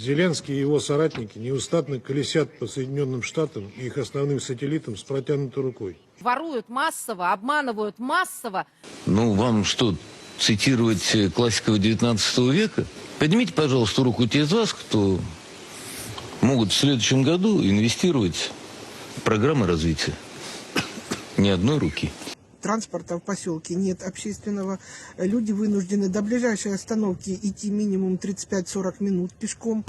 Зеленский и его соратники неустанно колесят по Соединенным Штатам и их основным сателлитам с протянутой рукой. Воруют массово, обманывают массово. Ну, вам что, цитировать э, классиков XIX века? Поднимите, пожалуйста, руку те из вас, кто могут в следующем году инвестировать в программы развития. Ни одной руки. Транспорта в поселке нет общественного. Люди вынуждены до ближайшей остановки идти минимум 35-40 минут пешком.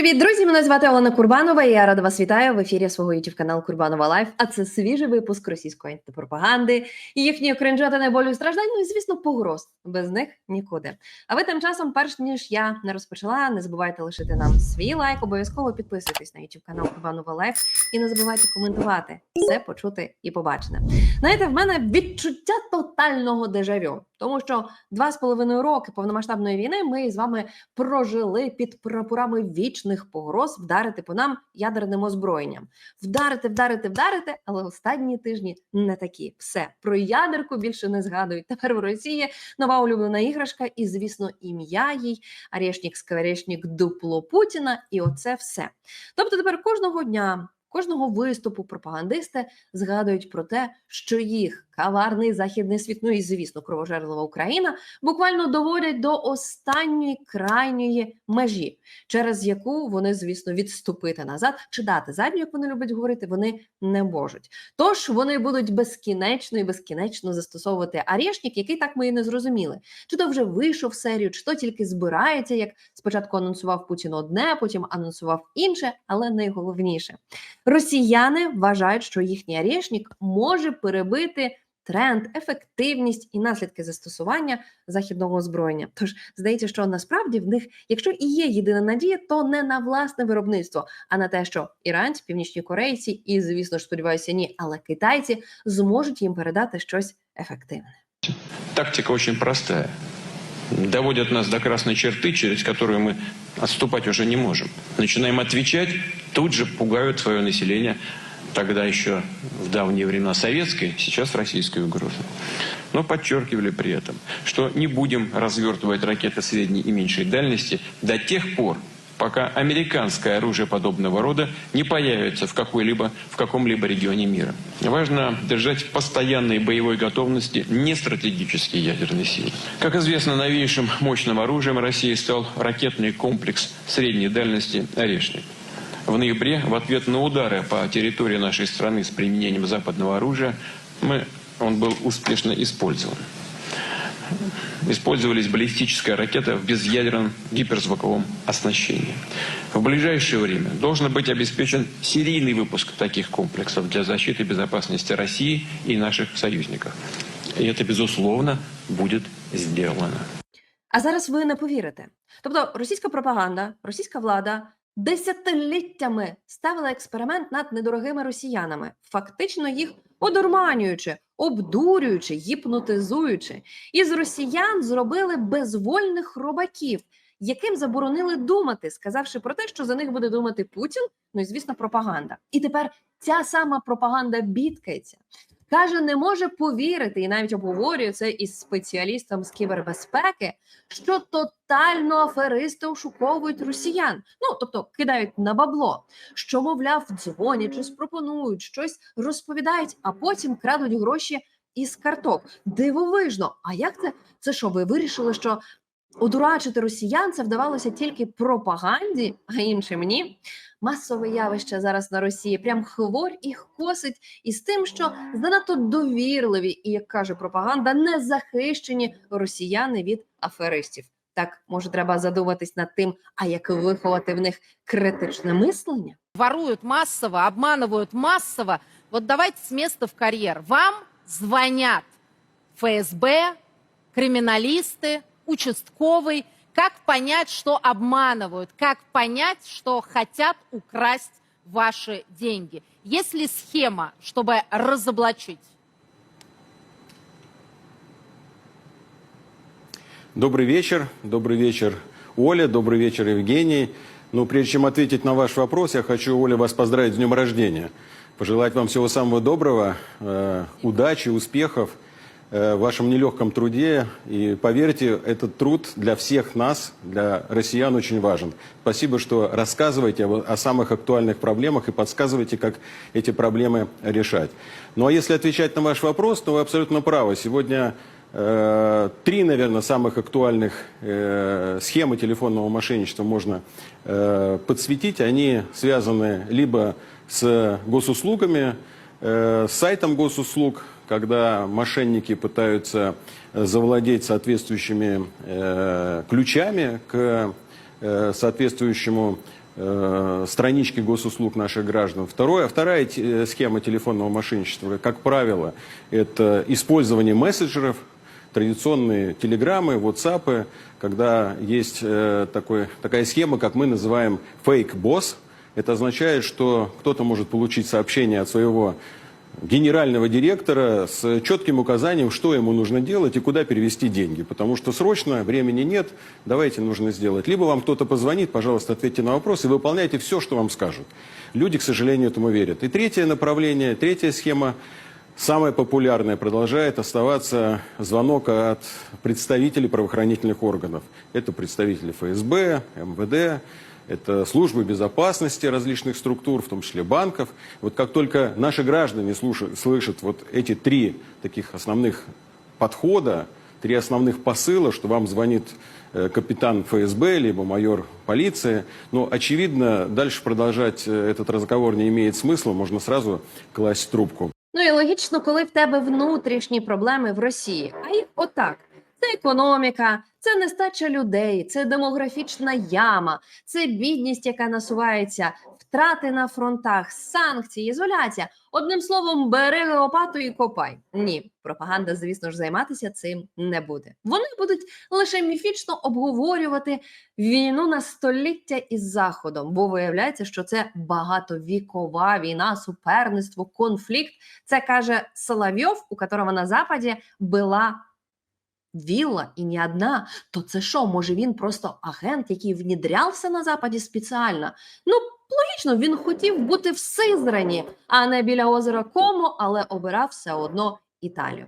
Привіт, друзі! Мене звати Олена Курбанова. і Я рада вас вітаю в ефірі свого youtube каналу Курбанова Лайф. А це свіжий випуск російської антипропаганди, їхньої кринжа та неболю страждань. Ну і звісно, погроз. Без них нікуди. А ви тим часом, перш ніж я не розпочала, не забувайте лишити нам свій лайк. Обов'язково підписуйтесь на youtube канал Курбанова Лайф і не забувайте коментувати все почути і побачене. Знаєте, в мене відчуття тотального дежавю, тому що два з половиною роки повномасштабної війни ми з вами прожили під прапорами вічних погроз вдарити по нам ядерним озброєнням. Вдарити, вдарити, вдарити, але останні тижні не такі. Все про ядерку більше не згадують. Тепер в Росії нова улюблена іграшка, і звісно, ім'я їй Арєшнік, Скворечнік, дупло Путіна, і оце все. Тобто, тепер кожного дня. Кожного виступу пропагандисти згадують про те, що їх каварний західний світ, ну і звісно, кровожерлива Україна буквально доводять до останньої крайньої межі, через яку вони, звісно, відступити назад чи дати задню, як вони люблять говорити, вони не можуть. Тож вони будуть безкінечно і безкінечно застосовувати арешник, який так ми і не зрозуміли. Чи то вже вийшов серію, чи то тільки збирається, як спочатку анонсував Путін одне, потім анонсував інше, але найголовніше. Росіяни вважають, що їхній арешник може перебити тренд, ефективність і наслідки застосування західного озброєння. Тож здається, що насправді в них, якщо і є єдина надія, то не на власне виробництво, а на те, що іранці, північні корейці і, звісно ж, сподіваюся, ні, але китайці зможуть їм передати щось ефективне. Тактика очень простая. Доводят нас до красной черты, через которую мы отступать уже не можем. Начинаем отвечать, тут же пугают свое население. Тогда еще в давние времена советской, сейчас российской угрозы. Но подчеркивали при этом, что не будем развертывать ракеты средней и меньшей дальности до тех пор, пока американское оружие подобного рода не появится в, какой-либо, в каком-либо регионе мира. Важно держать в постоянной боевой готовности нестратегические ядерные силы. Как известно, новейшим мощным оружием России стал ракетный комплекс средней дальности «Орешник». В ноябре в ответ на удары по территории нашей страны с применением западного оружия мы, он был успешно использован. Использовались баллистическая ракета в безъядерном гиперзвуковом оснащении. В ближайшее время должен быть обеспечен серийный выпуск таких комплексов для защиты безопасности России и наших союзников. И это, безусловно, будет сделано. А зараз ви не повірите. Тобто, російська пропаганда, російська влада десятиліттями ставила експеримент над недорогими росіянами, фактично їх одурманюючи, обдурюючи, гіпнотизуючи. Із росіян зробили безвольних робаків, яким заборонили думати, сказавши про те, що за них буде думати Путін. Ну і звісно, пропаганда. І тепер ця сама пропаганда бідкається. Каже, не може повірити, і навіть обговорює це із спеціалістом з кібербезпеки, що тотально аферисти ошуковують росіян. Ну тобто кидають на бабло, що, мовляв, дзвонять, щось пропонують, щось розповідають, а потім крадуть гроші із карток. Дивовижно. А як це? Це що? Ви вирішили, що одурачити росіян це вдавалося тільки пропаганді, а іншим ні? Масове явище зараз на Росії прям хворь і косить із тим, що занадто довірливі і, як каже пропаганда, не захищені росіяни від аферистів. Так, може, треба задуматись над тим, а як виховати в них критичне мислення? Воруют массово, обманывают массово. Вот давайте с места в карьер. Вам звонят ФСБ, криминалисты, участковый. Как понять, что обманывают? Как понять, что хотят украсть ваши деньги? Есть ли схема, чтобы разоблачить? Добрый вечер. Добрый вечер, Оля. Добрый вечер, Евгений. Ну, прежде чем ответить на ваш вопрос, я хочу, Оля, вас поздравить с днем рождения. Пожелать вам всего самого доброго, э, удачи, успехов. Э, вашем нелегком труде. И поверьте, этот труд для всех нас, для россиян очень важен. Спасибо, что рассказываете о самых актуальных проблемах и подсказываете, как эти проблемы решать. Ну а если отвечать на ваш вопрос, то вы абсолютно правы. Сегодня э, три, наверное, самых актуальных э, схемы телефонного мошенничества можно э, подсветить. Они связаны либо с госуслугами, э, с сайтом госуслуг, когда мошенники пытаются э, завладеть соответствующими э, ключами к э, соответствующему э, страничке госуслуг наших граждан. Второе, вторая те- схема телефонного мошенничества, как правило, это использование мессенджеров, традиционные телеграммы, ватсапы, когда есть э, такой, такая схема, как мы называем фейк-босс. Это означает, что кто-то может получить сообщение от своего генерального директора с четким указанием, что ему нужно делать и куда перевести деньги. Потому что срочно, времени нет, давайте нужно сделать. Либо вам кто-то позвонит, пожалуйста, ответьте на вопрос и выполняйте все, что вам скажут. Люди, к сожалению, этому верят. И третье направление, третья схема, самая популярная, продолжает оставаться звонок от представителей правоохранительных органов. Это представители ФСБ, МВД, это службы безопасности различных структур, в том числе банков. Вот как только наши граждане слушают, слышат вот эти три таких основных подхода, три основных посыла, что вам звонит э, капитан ФСБ, либо майор полиции, ну, очевидно, дальше продолжать э, этот разговор не имеет смысла, можно сразу класть трубку. Ну і логічно, коли в тебе внутрішні проблеми в Росії, а їх отак. Це економіка, це нестача людей, це демографічна яма, це бідність, яка насувається, втрати на фронтах, санкції, ізоляція. Одним словом, бери лопату і копай. Ні, пропаганда, звісно ж, займатися цим не буде. Вони будуть лише міфічно обговорювати війну на століття із заходом, бо виявляється, що це багатовікова війна, суперництво, конфлікт. Це каже Соловйов, у которого на западі була вілла і не одна. То це що? Може він просто агент, який внідрявся на западі спеціально? Ну, логічно, він хотів бути в Сизрані, а не біля озера Комо, але обирав все одно Італію.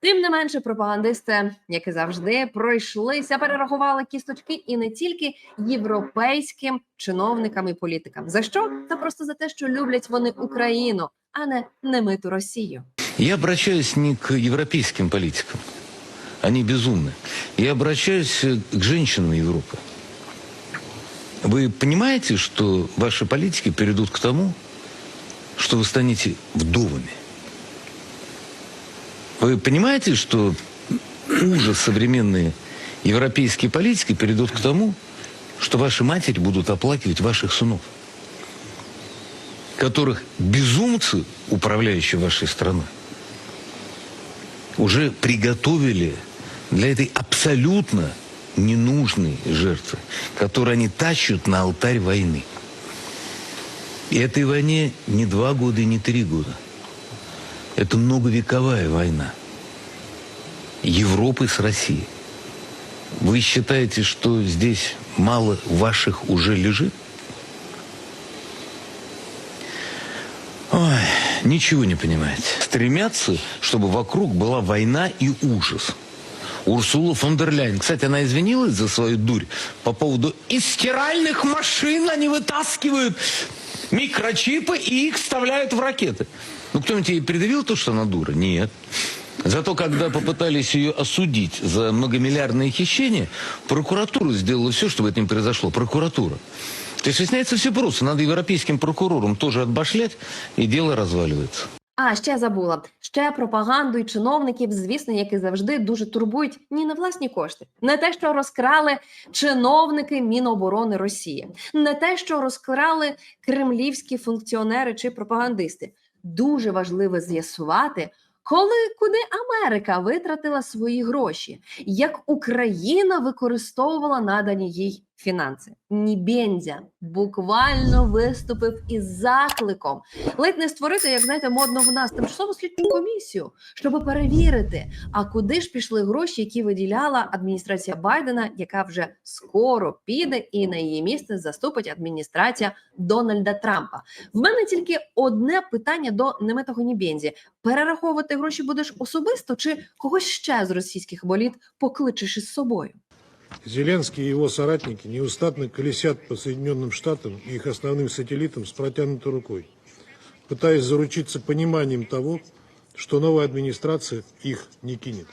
Тим не менше, пропагандисти, як і завжди, пройшлися, перерахували кісточки і не тільки європейським чиновникам і політикам. За що? Та просто за те, що люблять вони Україну, а не немиту Росію. Я обращаюсь не к европейским политикам. Они безумны. Я обращаюсь э, к женщинам Европы. Вы понимаете, что ваши политики перейдут к тому, что вы станете вдовами? Вы понимаете, что уже современные европейские политики перейдут к тому, что ваши матери будут оплакивать ваших сынов, которых безумцы, управляющие вашей страной, уже приготовили для этой абсолютно ненужной жертвы, которую они тащат на алтарь войны. И этой войне не два года и не три года. Это многовековая война. Европы с Россией. Вы считаете, что здесь мало ваших уже лежит? Ой, ничего не понимаете. Стремятся, чтобы вокруг была война и ужас. Урсула фон дер Ляйен, кстати, она извинилась за свою дурь по поводу из стиральных машин они вытаскивают микрочипы и их вставляют в ракеты. Ну, кто-нибудь ей предъявил то, что она дура? Нет. Зато когда попытались ее осудить за многомиллиардные хищения, прокуратура сделала все, чтобы это не произошло. Прокуратура. То есть выясняется все просто. Надо европейским прокурорам тоже отбашлять, и дело разваливается. А ще забула ще пропаганду і чиновників, звісно, як і завжди, дуже турбують ні на власні кошти, не те, що розкрали чиновники Міноборони Росії, не те, що розкрали кремлівські функціонери чи пропагандисти. Дуже важливо з'ясувати. Коли куди Америка витратила свої гроші, як Україна використовувала надані їй фінанси. Нібензя буквально виступив із закликом ледь не створити, як знаєте, модно в нас тимчасову слідчу комісію, щоб перевірити, а куди ж пішли гроші, які виділяла адміністрація Байдена, яка вже скоро піде, і на її місце заступить адміністрація Дональда Трампа. В мене тільки одне питання до немитого Нібензі: перераховувати гроші будеш особисто, чи когось ще з російських боліт покличеш із собою? Зеленский и его соратники неустанно колесят по Соединенным Штатам и их основным сателлитам с протянутой рукой, пытаясь заручиться пониманием того, что новая администрация их не кинет.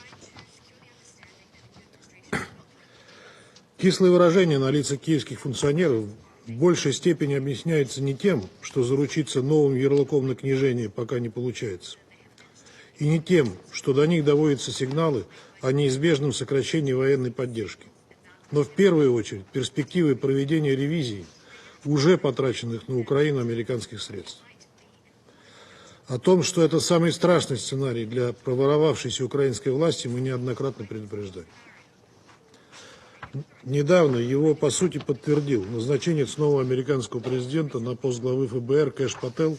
Кислые выражения на лицах киевских функционеров в большей степени объясняются не тем, что заручиться новым ярлыком на княжение пока не получается, и не тем, что до них доводятся сигналы о неизбежном сокращении военной поддержки, но в первую очередь перспективы проведения ревизии уже потраченных на Украину американских средств. О том, что это самый страшный сценарий для проворовавшейся украинской власти, мы неоднократно предупреждали. Недавно его, по сути, подтвердил назначение нового американского президента на пост главы ФБР Кэш Пател,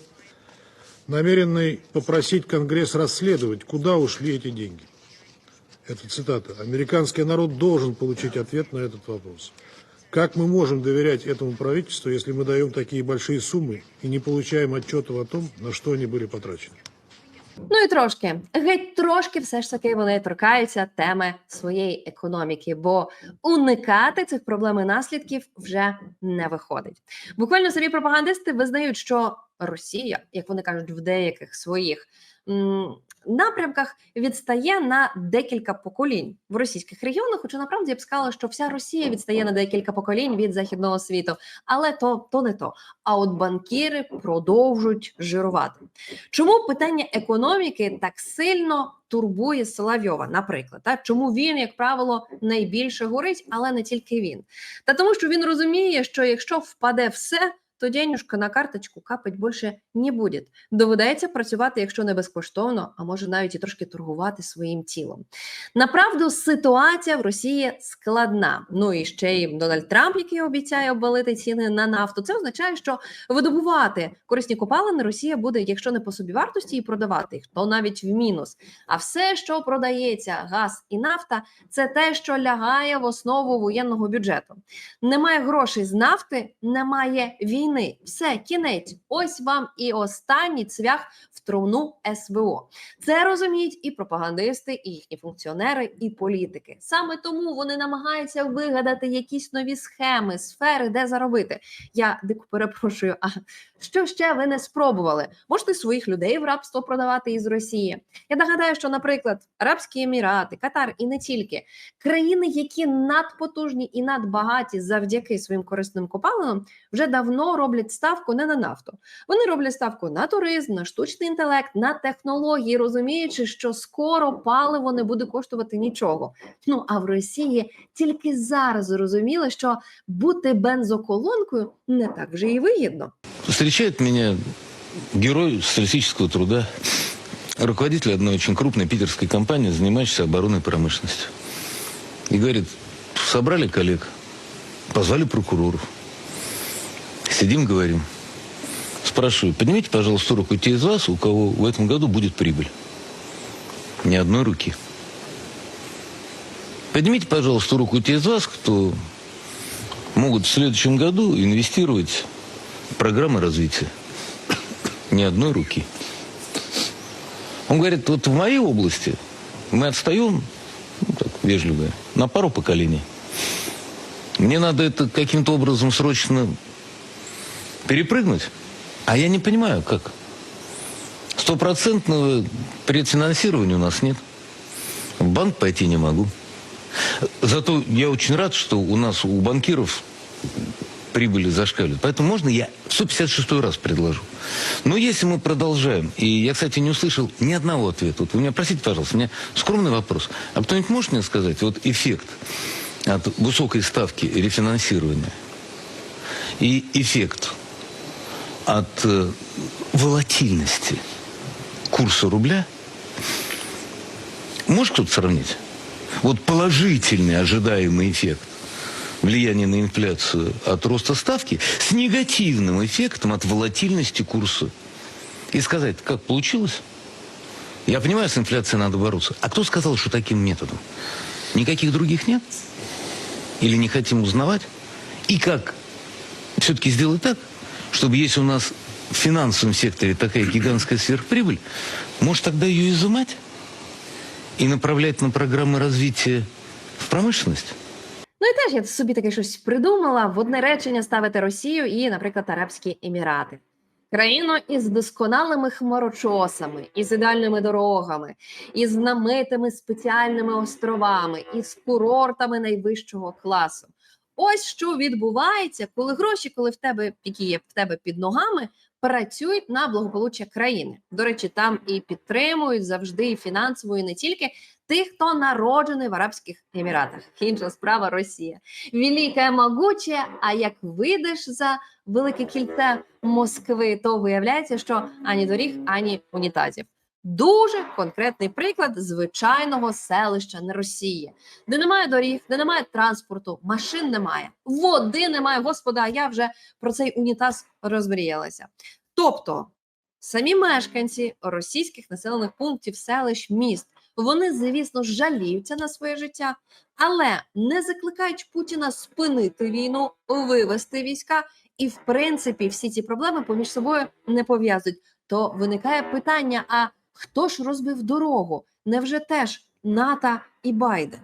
намеренный попросить Конгресс расследовать, куда ушли эти деньги. Это цитата. «Американский народ должен получить ответ на этот вопрос. Как мы можем доверять этому правительству, если мы даем такие большие суммы и не получаем отчетов о том, на что они были потрачены?» Ну і трошки, геть трошки, все ж таки вони торкаються теми своєї економіки, бо уникати цих проблем і наслідків вже не виходить. Буквально самі пропагандисти визнають, що Росія, як вони кажуть, в деяких своїх напрямках відстає на декілька поколінь в російських регіонах. Хоча направді я б сказала, що вся Росія відстає на декілька поколінь від західного світу, але то, то не то. А от банкіри продовжують жирувати. Чому питання економіки так сильно турбує Соловйова, наприклад, так? чому він, як правило, найбільше горить, але не тільки він. Та тому, що він розуміє, що якщо впаде все, то денюжка на карточку капать більше не буде. Доведеться працювати, якщо не безкоштовно, а може навіть і трошки торгувати своїм тілом. Направду, ситуація в Росії складна. Ну і ще й Дональд Трамп, який обіцяє обвалити ціни на нафту. Це означає, що видобувати корисні копалини Росія буде, якщо не по собі вартості, і продавати їх, то навіть в мінус. А все, що продається, газ і нафта, це те, що лягає в основу воєнного бюджету. Немає грошей з нафти, немає війни. Все, кінець. Ось вам і останній цвях в труну СВО. Це розуміють і пропагандисти, і їхні функціонери, і політики. Саме тому вони намагаються вигадати якісь нові схеми, сфери, де заробити. Я дико перепрошую. А що ще ви не спробували? Можете своїх людей в рабство продавати із Росії? Я нагадаю, що, наприклад, Арабські Емірати, Катар і не тільки країни, які надпотужні і надбагаті завдяки своїм корисним копалинам, вже давно роблять ставку не на нафту. Вони роблять ставку на туризм, на штучний інтелект, на технології, розуміючи, що скоро паливо не буде коштувати нічого. Ну а в Росії тільки зараз зрозуміли, що бути бензоколонкою не так вже і вигідно. Встречает меня герой социалистического труда, руководитель одной очень крупной питерской компании, занимающейся оборонной промышленностью. И говорит, собрали коллег, позвали прокуроров. Сидим, говорим. Спрашиваю, поднимите, пожалуйста, руку те из вас, у кого в этом году будет прибыль. Ни одной руки. Поднимите, пожалуйста, руку те из вас, кто могут в следующем году инвестировать в программы развития. Ни одной руки. Он говорит, вот в моей области мы отстаем, ну, так, вежливо, на пару поколений. Мне надо это каким-то образом срочно перепрыгнуть. А я не понимаю, как. Стопроцентного предфинансирования у нас нет. В банк пойти не могу. Зато я очень рад, что у нас у банкиров прибыли зашкаливают. Поэтому можно я 156 раз предложу. Но если мы продолжаем, и я, кстати, не услышал ни одного ответа. Вот вы меня простите, пожалуйста, у меня скромный вопрос. А кто-нибудь может мне сказать, вот эффект от высокой ставки рефинансирования и эффект от э, волатильности курса рубля, может кто-то сравнить? Вот положительный ожидаемый эффект влияние на инфляцию от роста ставки с негативным эффектом от волатильности курса. И сказать, как получилось? Я понимаю, с инфляцией надо бороться. А кто сказал, что таким методом? Никаких других нет? Или не хотим узнавать? И как все-таки сделать так, чтобы если у нас в финансовом секторе такая гигантская сверхприбыль, может тогда ее изымать и направлять на программы развития в промышленность? Ну і теж я собі таке щось придумала в одне речення ставити Росію і, наприклад, Арабські Емірати. Країну із досконалими хмарочосами, із ідеальними дорогами, із знаменитими спеціальними островами, із курортами найвищого класу. Ось що відбувається, коли гроші, коли в тебе які є в тебе під ногами, працюють на благополуччя країни. До речі, там і підтримують завжди і фінансово, і не тільки тих, хто народжений в Арабських Еміратах. Інша справа Росія. Велика могуча, а як вийдеш за велике кільце Москви, то виявляється, що ані доріг, ані унітазів. Дуже конкретний приклад звичайного селища на Росії, де немає доріг, де немає транспорту, машин немає, води немає. Господа, я вже про цей унітаз розмріялася. Тобто самі мешканці російських населених пунктів, селищ, міст, вони, звісно, жаліються на своє життя, але не закликають Путіна спинити війну, вивести війська, і в принципі всі ці проблеми поміж собою не пов'язують. То виникає питання: а хто ж розбив дорогу? Невже теж НАТО і Байден?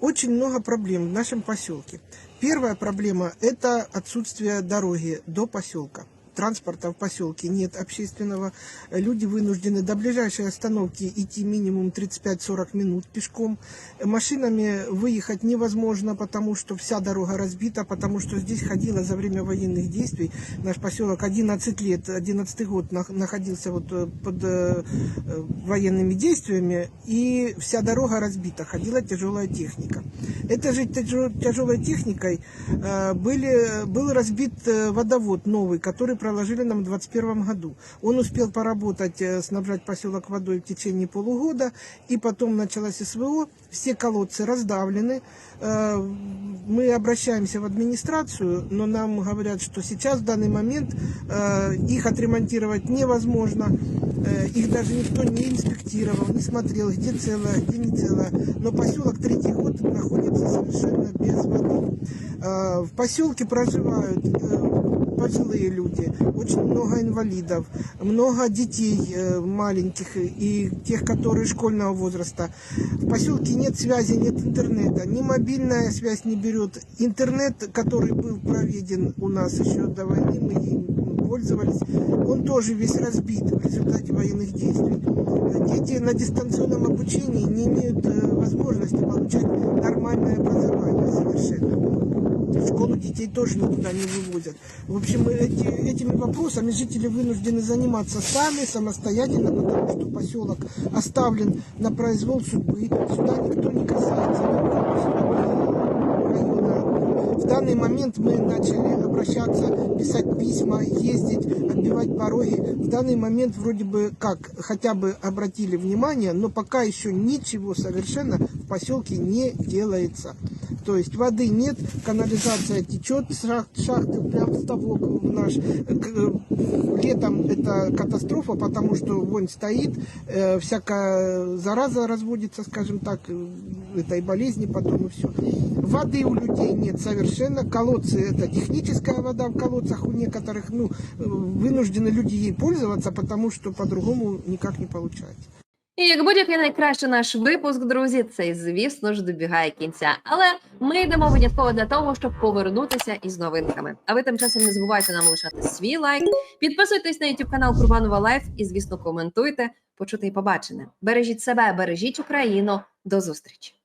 Очень много проблем в нашем поселке. Первая проблема – это отсутствие дороги до поселка. Транспорта в поселке нет общественного. Люди вынуждены до ближайшей остановки идти минимум 35-40 минут пешком. Машинами выехать невозможно, потому что вся дорога разбита, потому что здесь ходила за время военных действий. Наш поселок 11 лет, 11 год нах- находился вот э, под э, э, военными действиями, и вся дорога разбита, ходила тяжелая техника. Этой же тяжелой техникой были, был разбит водовод новый, который проложили нам в 2021 году. Он успел поработать, э, снабжать поселок водой в течение полугода, и потом началось СВО, все колодцы раздавлены. Э, Мы обращаемся в администрацию, но нам говорят, что сейчас в данный момент э, их отремонтировать невозможно. Их даже никто не инспектировал, не смотрел, где целое, где не целое. Но поселок третий год находится совершенно без воды. В поселке проживают пожилые люди, очень много инвалидов, много детей э, маленьких и тех, которые школьного возраста. В поселке нет связи, нет интернета, ни мобильная связь не берет. Интернет, который был проведен у нас еще до войны, мы им пользовались, он тоже весь разбит в результате военных действий. Дети на дистанционном обучении не имеют э, возможности получать нормальное образование совершенно. В школу детей тоже никуда не вывозят. В общем, эти- этими вопросами жители вынуждены заниматься сами, самостоятельно, потому что поселок оставлен на произвол судьбы. Сюда никто не касается. района. В данный момент мы начали обращаться, писать письма, ездить, отбивать пороги. В данный момент вроде бы как хотя бы обратили внимание, но пока еще ничего совершенно в поселке не делается. То есть воды нет, канализация течет с шахт, шахты прям в ставок в наш. К- Летом это катастрофа, потому что вонь стоит, э, всякая зараза разводится, скажем так, э, этой болезни потом и все. Воды у людей нет совершенно, колодцы это техническая вода в колодцах у некоторых, ну, э, вынуждены люди ей пользоваться, потому что по-другому никак не получается. І як будь-який найкращий наш випуск, друзі, цей, звісно ж, добігає кінця. Але ми йдемо винятково для того, щоб повернутися із новинками. А ви тим часом не забувайте нам лишати свій лайк, підписуйтесь на YouTube канал Курбанова Лайф і, звісно, коментуйте, почути і побачене. Бережіть себе, бережіть Україну. До зустрічі!